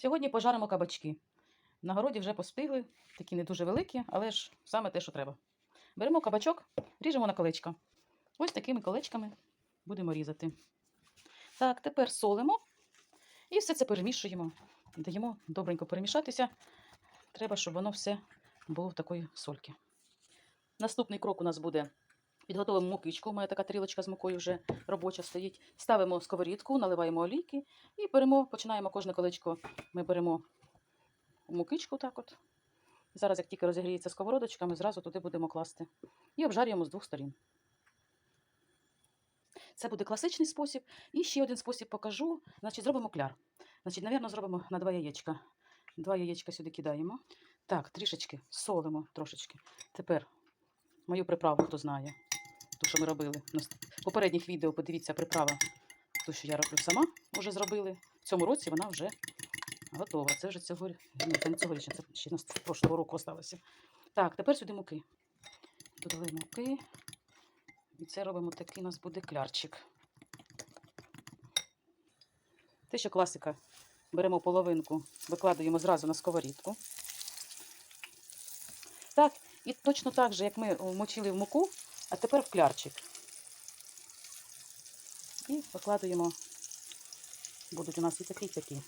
Сьогодні пожаримо кабачки. На городі вже поспигли, такі не дуже великі, але ж саме те, що треба. Беремо кабачок, ріжемо на колечка. Ось такими колечками будемо різати. Так, тепер солимо і все це перемішуємо. Даємо добренько перемішатися. Треба, щоб воно все було в такої сольки. Наступний крок у нас буде підготовимо мукичку. У мене така тарілочка з мукою вже робоча стоїть. Ставимо сковорідку, наливаємо олійки і беремо, починаємо кожне колечко. Ми беремо мукичку так от. Зараз, як тільки розігріється сковородочка, ми зразу туди будемо класти. І обжарюємо з двох сторін. Це буде класичний спосіб. І ще один спосіб покажу. Значить, зробимо кляр. Значить, навірно, зробимо на два яєчка. Два яєчка сюди кидаємо. Так, трішечки солимо трошечки. Тепер мою приправу, хто знає, ту, що ми робили. На попередніх відео подивіться приправа, ту, що я роблю сама, вже зробили. В цьому році вона вже готова. Це вже цього, ні, це не цьогорічне, це ще з прошлого року осталося. Так, тепер сюди муки. Додали муки. І це робимо такий у нас буде клярчик. Те, що класика. Беремо половинку, викладаємо зразу на сковорідку. Так, і точно так же, як ми мочили в муку, а тепер в клярчик. І викладаємо, будуть у нас і такі, і такі.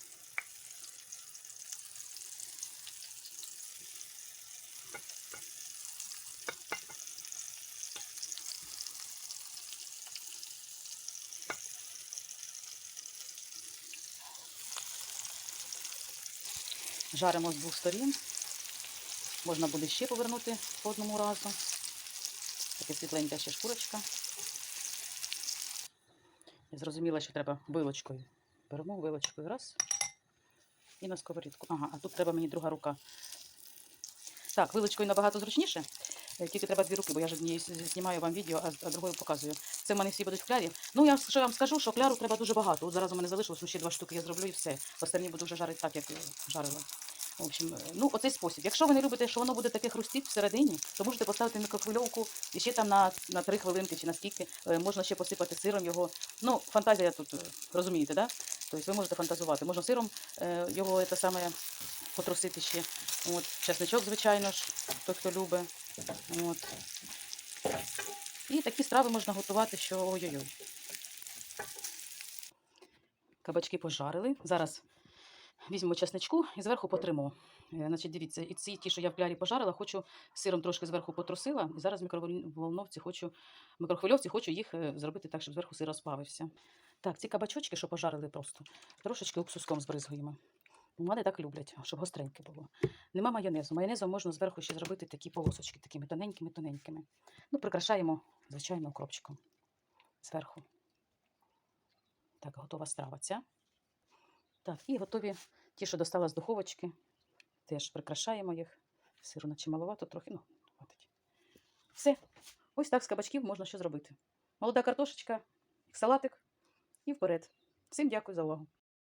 Жаримо з двох сторін. Можна буде ще повернути по одному разу. Таке світленька ще шкурочка. Я зрозуміла, що треба вилочкою. Беремо вилочкою раз. І на сковорідку. Ага, а тут треба мені друга рука. Так, вилочкою набагато зручніше. Е, Тільки треба дві руки, бо я ж знімаю вам відео, а, другою показую. Це в мене всі будуть клярі. Ну, я що вам скажу, що кляру треба дуже багато. От зараз у мене залишилось ще два штуки, я зроблю і все. Останні буду вже жарити так, як жарила. В общем, е, ну оцей спосіб. Якщо ви не любите, що воно буде таке хрустіть всередині, то можете поставити мікрохвильовку і ще там на, на 3 хвилинки чи на скільки. Е, Можна ще посипати сиром його. Ну, фантазія тут, е, розумієте, да? Тобто ви можете фантазувати. Можна сиром його це саме потрусити ще. От, чесничок, звичайно ж, той, хто любить. От. І такі страви можна готувати, що ой-ой-ой. Кабачки пожарили. Зараз візьмемо чесничку і зверху потримо. Е, Значить, дивіться, і ці ті, що я в клярі пожарила, хочу сиром трошки зверху потрусила. І зараз в мікроволновці хочу, мікрохвильовці хочу їх е, зробити так, щоб зверху сир розплавився. Так, ці кабачочки, що пожарили просто, трошечки уксуском збризгуємо. Мене так люблять, щоб гостреньке було. Нема майонезу. Майонезом можна зверху ще зробити такі полосочки, такими тоненькими-тоненькими. Ну, прикрашаємо, звичайно, укропчиком зверху. Так, готова страва ця. Так, і готові ті, що достала з духовочки. Теж прикрашаємо їх. Сиру наче маловато трохи, ну, хватить. Все. Ось так з кабачків можна що зробити. Молода картошечка, салатик і вперед. Всім дякую за увагу.